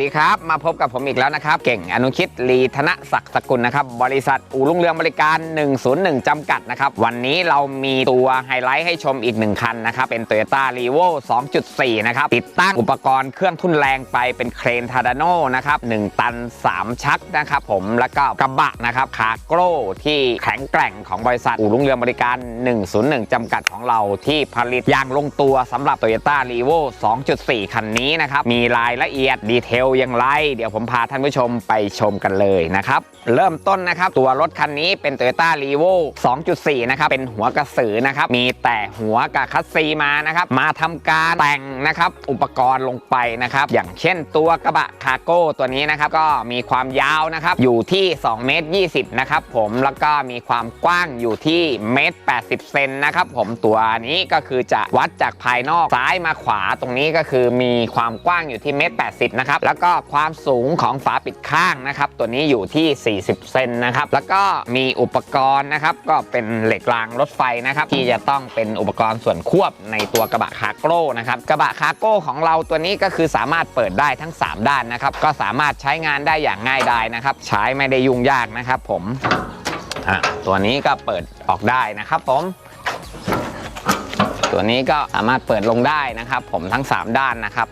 วัสดีครับ มาพบกับผมอีกแล้วนะครับ เก่งอนุชิตลีธนศักดิ์สกุลนะครับ บริษัทอู่รุ่งเรืองบริการ 101 จำกัดนะครับ วันนี้เรามีตัวไฮไลท์ให้ชมอีกหนึ่งคันนะครับ เป็น Toyota r e v o 2.4 นะครับ ติดตั้งอุปกรณ์เครื่องทุ่นแรงไปเป็นเครนทาร์ดาโนนะครับ 1 ตัน 3 ชักนะครับผมแล้วก็กระบะนะครับคาโกรที่แข็งแกร่งของบริษัทอู่รุ่งเรืองบริการ 101 จำกัดของเราที่ผลิตอย่างลงตัวสำหรับ Toyota r e v o 2.4 คันนี้นะครับมีรายละเอียดดีเทลอย่างไร เดี๋ยวผมพาท่านผู้ชมไปชมกันเลยนะครับ เริ่มต้นนะครับตัวรถคันนี้เป็น Toyota r e v o 2.4 นะครับ เป็นหัวกระสือนะครับ มีแต่หัวกับคัสซีมานะครับ มาทำการแต่งนะครับ อุปกรณ์ลงไปนะครับ อย่างเช่นตัวกระบะคาร์โก้ตัวนี้นะครับ ก็มีความยาวนะครับ อยู่ที่2เมตร20 นะครับผมแล้วก็มีความกว้างอยู่ที่เมตร80 เซนนะครับผมตัวนี้ก็คือจะวัดจากภายนอกซ้ายมาขวาตรงนี้ก็คือมีความกว้างอยู่ที่เมตร80 นะครับแล้วก็ความสูงของฝาปิดข้างนะครับ ตัวนี้อยู่ที่ 40 เซนนะครับ แล้วก็มีอุปกรณ์นะครับ ก็เป็นเหล็กรางรถไฟนะครับ ที่จะต้องเป็นอุปกรณ์ส่วนควบในตัวกระบะคาร์โก้นะครับ กระบะคาร์โก้ของเราตัวนี้ก็คือสามารถเปิดได้ทั้ง 3 ด้านนะครับ ก็สามารถใช้งานได้อย่างง่ายดายนะครับ ใช้ไม่ได้ยุ่งยากนะครับผมตัวนี้ก็เปิดออกได้นะครับผมตัวนี้ก็สามารถเปิดลงได้นะครับ ผมทั้ง 3 ด้านนะครับ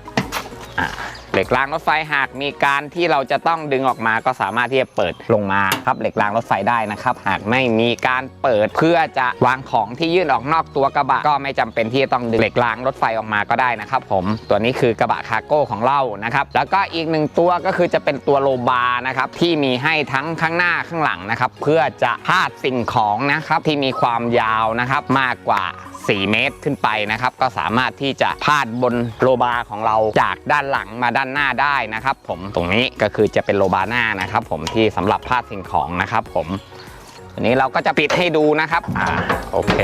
เหล็กรางรถไฟหากมีการที่เราจะต้องดึงออกมาก็สามารถที่จะเปิดลงมาครับเหล็กรางรถไฟได้นะครับ หากไม่มีการเปิดเพื่อจะวางของที่ยื่นออกนอกตัวกระบะ ก็ไม่จำเป็นที่จะต้องดึงเหล็กรางรถไฟออกมาก็ได้นะครับ ผมตัวนี้คือกระบะคาร์โก้ของเรานะครับแล้วก็อีกหนึ่งตัวก็คือจะเป็นตัวโลบาร์นะครับที่มีให้ทั้งข้างหน้าข้างหลังนะครับ เพื่อจะพาดสิ่งของนะครับที่มีความยาวนะครับมากกว่า 4 เมตรขึ้นไปนะครับ ก็สามารถที่จะพาดบนโลบาของเราจากด้านหลังมาด้านหน้าได้นะครับ ผมตรงนี้ก็คือจะเป็นโลบาหน้านะครับ ผมที่สำหรับพาดสิ่งของนะครับ ผมวันนี้เราก็จะปิดให้ดูนะครับอ่าโอเค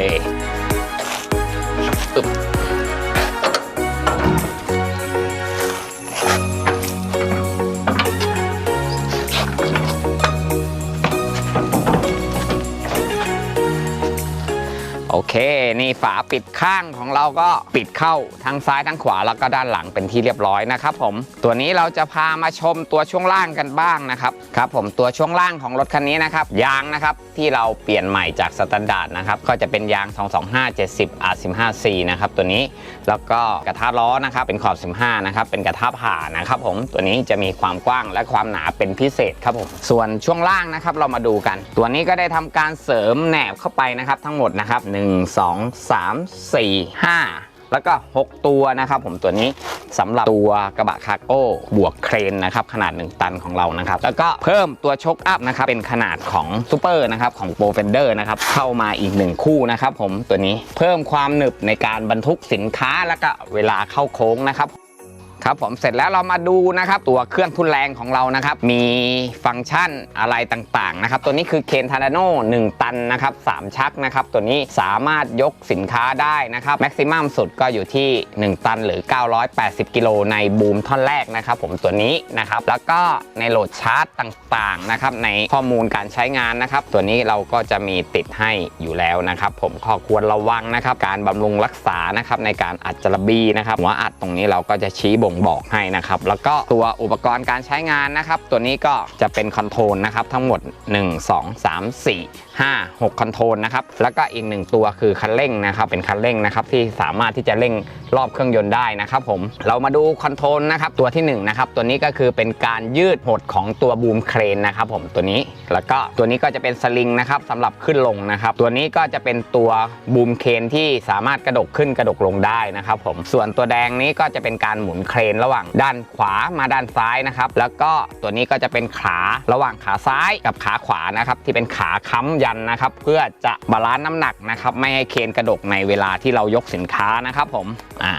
โอเค นี่ฝาปิดข้างของเราก็ปิดเข้าทั้งซ้ายทั้งขวาแล้วก็ด้านหลังเป็นที่เรียบร้อยนะครับผม ตัวนี้เราจะพามาชมตัวช่วงล่างกันบ้างนะครับครับผมตัวช่วงล่างของรถคันนี้นะครับยางนะครับที่เราเปลี่ยนใหม่จากสแตนดาร์ดนะครับก็จะเป็นยาง 225 70 R15C นะครับตัวนี้แล้วก็กระทะล้อนะครับเป็นขอบ 15นะครับเป็นกระทะผ่านะครับผมตัวนี้จะมีความกว้างและความหนาเป็นพิเศษครับผมส่วนช่วงล่างนะครับเรามาดูกัน ตัวนี้ก็ได้ทำการเสริมแหนบเข้าไปนะครับทั้งหมดนะครับ1 2 3 4 5 แล้วก็ 6 ตัวนะครับผมตัวนี้สำหรับตัวกระบะคาร์โก้บวกเครนนะครับขนาด 1 ตันของเรานะครับ แล้วก็เพิ่มตัวชกอัพนะครับเป็นขนาดของซูเปอร์นะครับของโปรเฟนเดอร์นะครับเข้ามาอีก 1 คู่นะครับผมตัวนี้เพิ่มความหนึบในการบรรทุกสินค้าแล้วก็เวลาเข้าโค้งนะครับ ครับผมเสร็จแล้วเรามาดูนะครับตัวเครื่องทุนแรงของเรานะครับ มีฟังก์ชันอะไรต่างๆนะครับ ตัวนี้คือเคนทาราโน่1ตันนะครับ3ชักนะครับ ตัวนี้สามารถยกสินค้าได้นะครับแม็กซิมัมสุดก็อยู่ที่ 1 ตันหรือ 980 กิโลในบูมท่อนแรกนะครับ ผมตัวนี้นะครับ แล้วก็ในโหลดชาร์จต่างๆนะครับ ในข้อมูลการใช้งานนะครับ ตัวนี้เราก็จะมีติดให้อยู่แล้วนะครับ ผมข้อควรระวังนะครับ การบำรุงรักษานะครับในการอัดจระบีนะครับหัวอัดตรงนี้เราก็จะชี้บ่งบอกให้นะครับ แล้วก็ตัวอุปกรณ์การใช้งานนะครับ ตัวนี้ก็จะเป็นคอนโทรลนะครับ ทั้งหมด 1 2 3 4 5 6คอนโทรลนะครับแล้วก็อีกหนึ่งตัวคือคันเร่งนะครับเป็นคันเร่งนะครับที่สามารถที่จะเร่งรอบเครื่องยนต์ได้นะครับผมเรามาดูคอนโทรลนะครับตัวที่1นะครับตัวนี้ก็คือเป็นการยืดหดของตัวบูมเครนนะครับผมตัวนี้แล้วก็ตัวนี้ก็จะเป็นสลิงนะครับสำหรับขึ้นลงนะครับตัวนี้ก็จะเป็นตัวบูมเครนที่สามารถกระดกขึ้นกระดกลงได้นะครับผมส่วนตัวแดงนี้ก็จะเป็นการหมุนเครนระหว่างด้านขวามาด้านซ้ายนะครับแล้วก็ตัวนี้ก็จะเป็นขาระหว่างขาซ้ายกับขาขวานะครับที่เป็นขาค้ำยันนะครับ เพื่อจะบาลานซ์น้ำหนักนะครับ ไม่ให้เคนกระดกในเวลาที่เรายกสินค้านะครับผมอ่า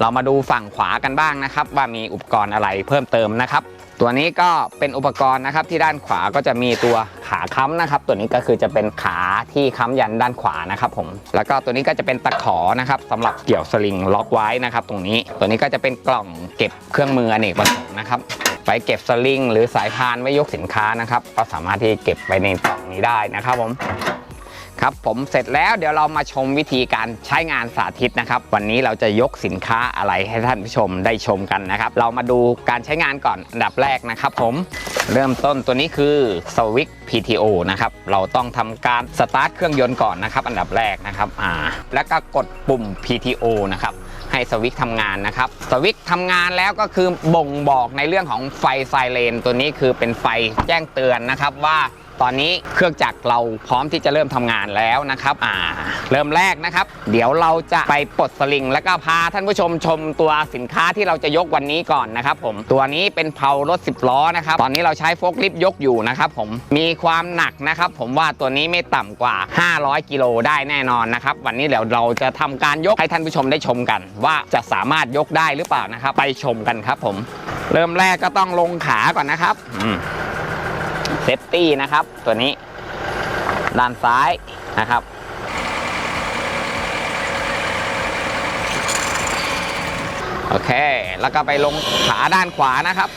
เรามาดูฝั่งขวากันบ้างนะครับ ว่ามีอุปกรณ์อะไรเพิ่มเติมนะครับ ตัวนี้ก็เป็นอุปกรณ์นะครับที่ด้านขวาก็จะมีตัวขาค้ำนะครับ ตัวนี้ก็คือจะเป็นขาที่ค้ำยันด้านขวานะครับผมแล้วก็ตัวนี้ก็จะเป็นตะขอนะครับสำหรับเกี่ยวสลิงล็อกไว้นะครับ ตรงนี้ตัวนี้ก็จะเป็นกล่องเก็บเครื่องมืออเนกประสงค์นะครับ ไปเก็บสลิงหรือสายพานไว้ยกสินค้านะครับ ก็สามารถที่เก็บไปในกล่องนี้ได้นะครับผม ครับผมเสร็จแล้วเดี๋ยวเรามาชมวิธีการใช้งานสาธิตนะครับ วันนี้เราจะยกสินค้าอะไรให้ท่านผู้ชมได้ชมกันนะครับ เรามาดูการใช้งานก่อนอันดับแรกนะครับ ผมเริ่มต้นตัวนี้คือสวิต PTO นะครับเราต้องทำการสตาร์ทเครื่องยนต์ก่อนนะครับ อันดับแรกนะครับอ่าแล้วก็กดปุ่ม PTO นะครับให้สวิตทำงานนะครับสวิตทำงานแล้วก็คือบ่งบอกในเรื่องของไฟไซเรนตัวนี้คือเป็นไฟแจ้งเตือนนะครับว่า ตอนนี้เครื่องจักรเราพร้อมที่จะเริ่มทำงานแล้วนะครับอ่าเริ่มแรกนะครับ เดี๋ยวเราจะไปปลดสลิง แล้วก็พาท่านผู้ชมชมตัวสินค้าที่เราจะยกวันนี้ก่อนนะครับผมตัวนี้เป็นเพารถ 10 ล้อนะครับตอนนี้เราใช้โฟล์ลิฟต์ยกอยู่นะครับผมมีความหนักนะครับ ผมว่าตัวนี้ไม่ต่ำกว่า 500 กิโลได้แน่นอนนะครับวันนี้เดี๋ยวเราจะทำการยกให้ท่านผู้ชมได้ชมกัน ว่าจะสามารถยกได้หรือเปล่านะครับ ไปชมกันครับผม เริ่มแรกก็ต้องลงขาก่อนนะครับ เซฟตี้นะครับ ตัวนี้ ด้านซ้ายนะครับ โอเค แล้วก็ไปลงขาด้านขวานะครับ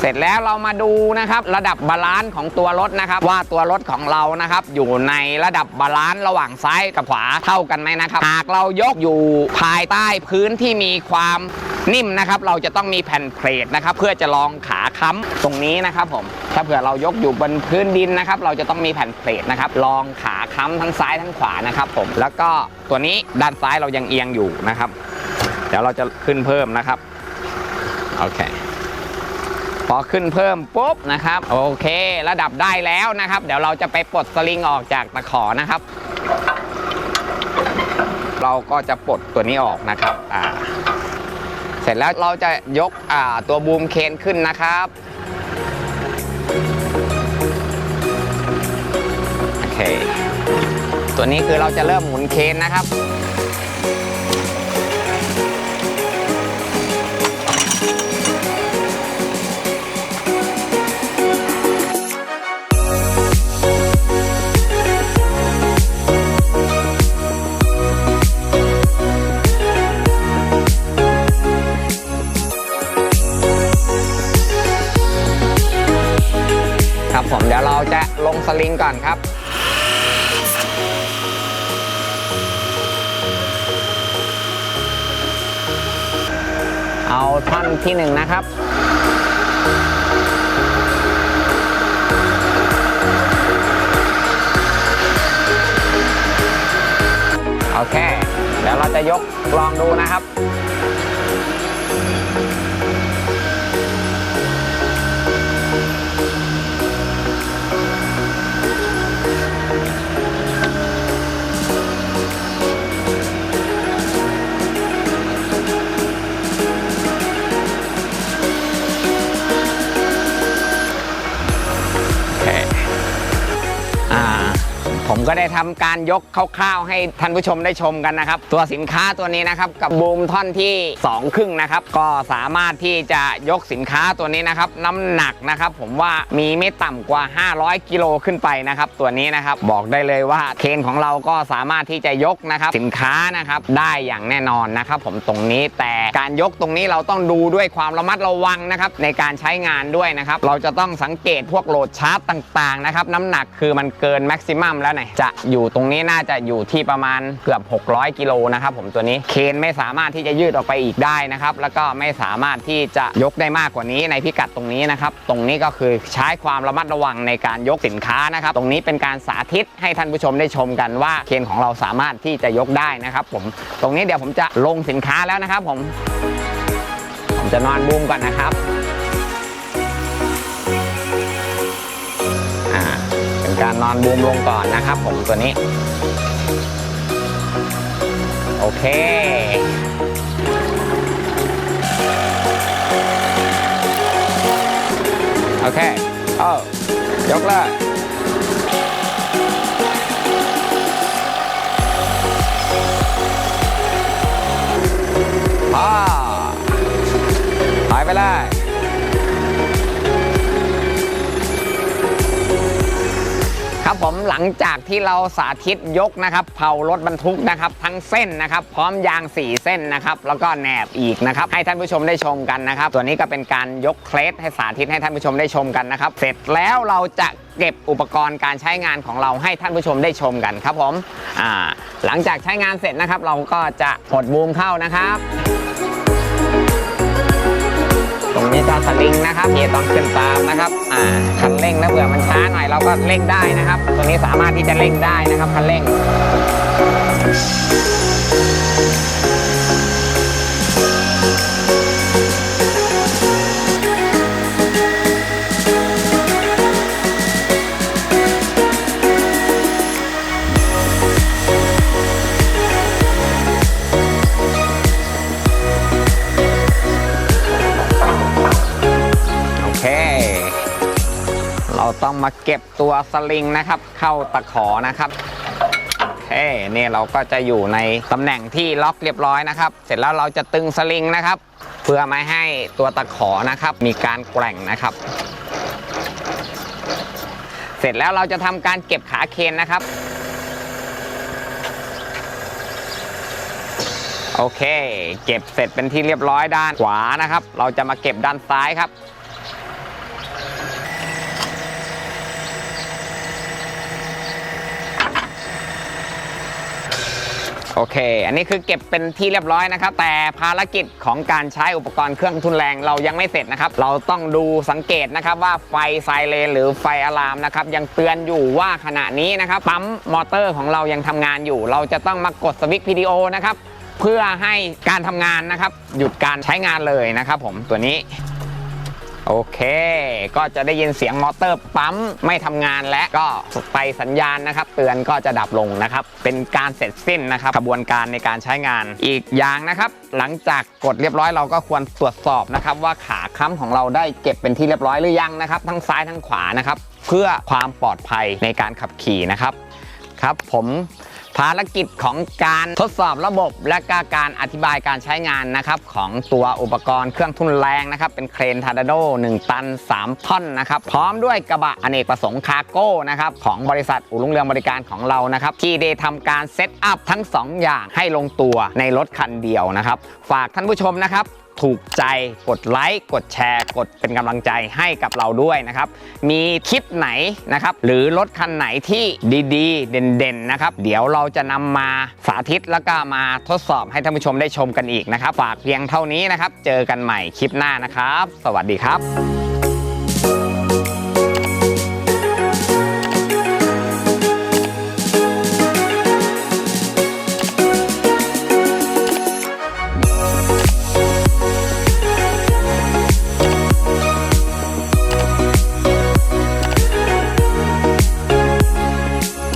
เสร็จแล้วเรามาดูนะครับ ระดับบาลานซ์ของตัวรถนะครับ ว่าตัวรถของเรานะครับ อยู่ในระดับบาลานซ์ระหว่างซ้ายกับขวาเท่ากันไหมนะครับ หากเรายกอยู่ภายใต้พื้นที่มีความ นิ่มนะครับเราจะต้องมีแผ่นเพลทนะครับเพื่อจะรองขาค้ำตรงนี้นะครับผมถ้าเผื่อเรายกอยู่บนพื้นดินนะครับเราจะต้องมีแผ่นเพลทนะครับรองขาค้ำทั้งซ้ายทั้งขวานะครับผมแล้วก็ตัวนี้ด้านซ้ายเรายังเอียงอยู่นะครับ เดี๋ยวเราจะขึ้นเพิ่มนะครับโอเคพอขึ้นเพิ่มปุ๊บนะครับ โอเค ระดับได้แล้วนะครับ เดี๋ยวเราจะไปปลดสลิงออกจากตะขอนะครับ เราก็จะปลดตัวนี้ออกนะครับอ่า เสร็จแล้วเราจะยกตัวบูมเคนขึ้นนะครับโอเคตัวนี้คือเราจะเริ่มหมุนเคนนะครับ ก่อนครับ เอาท่อนที่หนึ่งนะครับโอเคเดี๋ยวเราจะยกลองดูนะครับ ได้ทำการยกคร่าวๆให้ท่านผู้ชมได้ชมกันนะครับ ตัวสินค้าตัวนี้นะครับกับบูมท่อนที่2ครึ่งนะครับก็สามารถที่จะยกสินค้าตัวนี้นะครับน้ำหนักนะครับ ผมว่ามีไม่ต่ำกว่า 500 กิโลขึ้นไปนะครับ ตัวนี้นะครับบอกได้เลยว่าเคนของเราก็สามารถที่จะยกนะครับสินค้านะครับได้อย่างแน่นอนนะครับ ผมตรงนี้แต่การยกตรงนี้เราต้องดูด้วยความระมัดระวังนะครับในการใช้งานด้วยนะครับ เราจะต้องสังเกตพวกโหลดชาร์จต่างๆนะครับน้ำหนักคือมันเกินแม็กซิมัมแล้วไหนจะอยู่ตรงนี้น่าจะอยู่ที่ประมาณเกือบ 600 กิโลนะครับผมตัวนี้ เคนไม่สามารถที่จะยืดออกไปอีกได้นะครับ แล้วก็ไม่สามารถที่จะยกได้มากกว่านี้ในพิกัดตรงนี้นะครับ ตรงนี้ก็คือใช้ความระมัดระวังในการยกสินค้านะครับ ตรงนี้เป็นการสาธิตให้ท่านผู้ชมได้ชมกันว่าเคนของเราสามารถที่จะยกได้นะครับผม ตรงนี้เดี๋ยวผมจะลงสินค้าแล้วนะครับผม ผมจะนอนบูมก่อนนะครับ การนอนบูมลงก่อนนะครับผมตัวนี้ โอเค โอเค เออยกเลยพอถอยไปเลย ครับผมหลังจากที่เราสาธิตยกนะครับเผารถบรรทุกนะครับทั้งเส้นนะครับ พร้อมยาง 4 เส้นนะครับแล้วก็แหนบอีกนะครับให้ท่านผู้ชมได้ชมกันนะครับตัวนี้ก็เป็นการยกเคลสให้สาธิตให้ท่านผู้ชมได้ชมกันนะครับ เสร็จแล้วเราจะเก็บอุปกรณ์การใช้งานของเราให้ท่านผู้ชมได้ชมกันครับผมหลังจากใช้งานเสร็จนะครับ เราก็จะหดบูมเข้านะครับ มีตาสลิงนะครับเฮียต้องขึ้นตามนะครับ อ่า คันเร่งนะเผื่อมันช้าหน่อยเราก็เร่งได้นะครับ ตัวนี้สามารถที่จะเร่งได้นะครับคันเร่ง มาเก็บตัวสลิงนะครับ เข้าตะขอนะครับโอเคเนี่ยเราก็จะอยู่ในตำแหน่งที่ล็อกเรียบร้อยนะครับ เสร็จแล้วเราจะตึงสลิงนะครับ เพื่อไม่ให้ตัวตะขอนะครับ มีการแกว่งนะครับ เสร็จแล้วเราจะทำการเก็บขาเคนนะครับ โอเค เก็บเสร็จเป็นที่เรียบร้อยด้านขวานะครับ เราจะมาเก็บด้านซ้ายครับ โอเค อันนี้คือเก็บเป็นที่เรียบร้อยนะครับ แต่ภารกิจของการใช้อุปกรณ์เครื่องทุนแรงเรายังไม่เสร็จนะครับ เราต้องดูสังเกตนะครับว่าไฟไซเรนหรือไฟอะลามนะครับยังเตือนอยู่ว่าขณะนี้นะครับปั๊มมอเตอร์ของเรายังทำงานอยู่ เราจะต้องมากดสวิตช์ PDO นะครับเพื่อให้การทำงานนะครับหยุดการใช้งานเลยนะครับผมตัวนี้ โอเค ก็จะได้ยินเสียงมอเตอร์ปั๊มไม่ทำงานและก็ไฟสัญญาณนะครับ เตือนก็จะดับลงนะครับ เป็นการเสร็จสิ้นนะครับกระบวนการในการใช้งานอีกอย่างนะครับ หลังจากกดเรียบร้อยเราก็ควรตรวจสอบนะครับว่าขาค้ำของเราได้เก็บเป็นที่เรียบร้อยหรือยังนะครับ ทั้งซ้ายทั้งขวานะครับ เพื่อความปลอดภัยในการขับขี่นะครับครับ ผม ภารกิจของการทดสอบระบบและก็การอธิบายการใช้งานนะครับของตัวอุปกรณ์เครื่องทุ่นแรงนะครับเป็นเครนทาร์โด1 ตัน 3 ท่อนนะครับพร้อมด้วยกระบะอเนกประสงค์คาร์โก้นะครับของบริษัทอุลุงเรืองบริการของเรานะครับที่ได้ทำการเซตอัพทั้ง 2 อย่างให้ลงตัวในรถคันเดียวนะครับ ฝากท่านผู้ชมนะครับ ถูกใจกดไลค์กดแชร์ กดเป็นกำลังใจให้กับเราด้วยนะครับ มีคลิปไหนนะครับ หรือรถคันไหนที่ดีๆ เด่นๆนะครับ เดี๋ยวเราจะนำมาสาธิตแล้วก็มาทดสอบให้ท่านผู้ชมได้ชมกันอีกนะครับ ฝากเพียงเท่านี้นะครับ เจอกันใหม่คลิปหน้านะครับ สวัสดีครับ